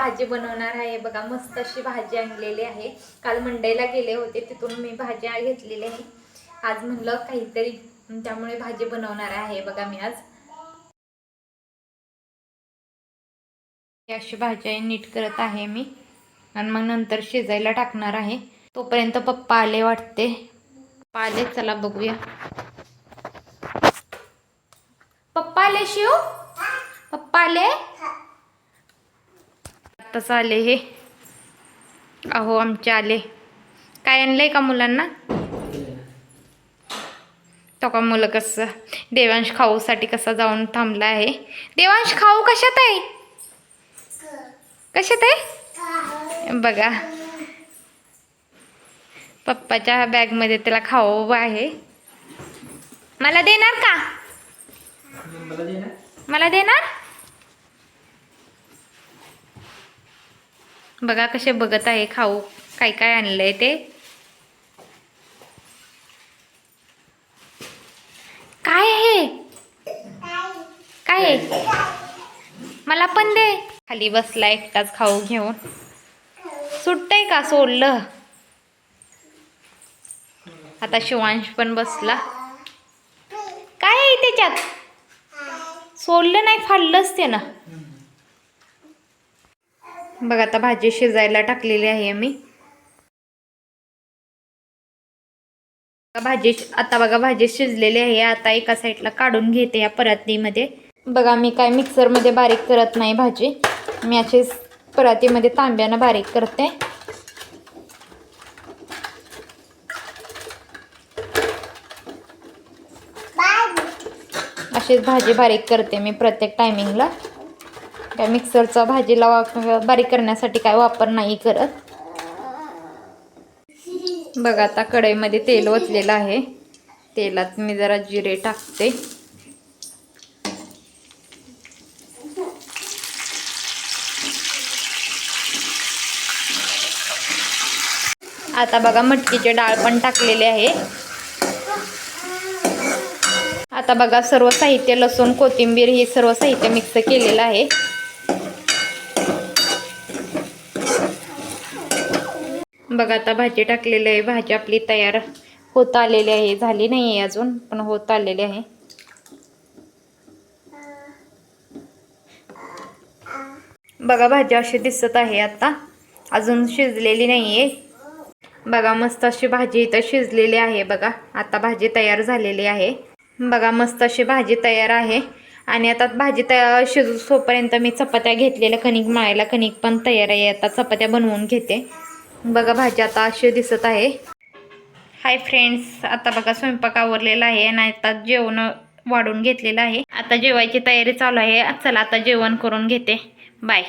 भाजी बनवणार आहे. बघा मस्त अशी भाजी आणलेली आहे. काल मंडईला गेले होते. तिथून मी भाजी घेतलेली आहे. आज म्हणलं काहीतरी त्यामुळे भाजी बनवणार आहे. बघा मी आज. अशी भाजी नीट करत आहे मी. आणि मग नंतर शिजायला टाकणार आहे. तोपर्यंत पप्पा आले वाटते. पप्पा आले चला बघूया. पप्पा आले शिव? पप्पा आले? आत्ताच आले हे. अहो आमचे आले. काय आणलंय का मुलांना? तो का मुलं कसं? देवांश खाऊसाठी कसा जाऊन थांबला आहे? देवांश खाऊ कशात आहे? कशात आहे? बघा. पप्पाच्या बॅगमध्ये त्याला खाऊ आहे. मला देणार का? मला देणार? बघा कसे बघत आहे खाऊ. काय काय आणलंय ते? काय आहे? काय आहे? मला पण दे. खाली बसला एकटाच खाऊ घेऊन. सुटतंय का सोडलं? आता शिवांश पण बसला. काय आहे त्याच्यात? सोडलं नाही फाडलंच ते ना बघा आता भाजी शिजायला टाकलेली आहे मी भाजी आता बघा भाजी शिजलेली आहे. आता एका साईडला काढून घेते या परातीमध्ये. बघा मी काय मिक्सरमध्ये बारीक करत नाही भाजी. मी अशीच परातीमध्ये तांब्यानं बारीक करते. अशीच भाजी बारीक करते मी प्रत्येक टायमिंगला काय मिक्सरचा भाजीला वा- बारीक करण्यासाठी काय वापर नाही करत. बघा आता कढईमध्ये तेल ओतलेलं आहे. तेलात मी जरा जिरे टाकते. आता बघा मटकीचे डाळ पण टाकलेली आहे. आता बघा सर्व साहित्य लसूण कोथिंबीर हे सर्व साहित्य मिक्स केलेलं आहे. बघा आता भाजी टाकलेली आहे. भाजी आपली तयार होत आलेली आहे. झाली नाही आहे अजून पण होत आलेली आहे. बघा भाजी अशी दिसत आहे आता. अजून शिजलेली नाही आहे बघा मस्त अशी भाजी इथं शिजलेली आहे बघा. आता भाजी तयार झालेली आहे. बघा मस्त अशी भाजी तयार आहे. आणि आता भाजी तयार शिजू सोपर्यंत मी चपात्या घेतलेल्या. कणिक मळायला कणिक पण तयार आहे. आता चपात्या बनवून घेते. बघा भाजी आता अशी दिसत आहे. हाय फ्रेंड्स आता बघा स्वयंपाक आवरलेला आहे आणि आता जेवण वाढून घेतलेलं आहे. आता जेवायची तयारी चालू आहे. चला आता जेवण करून घेते. बाय.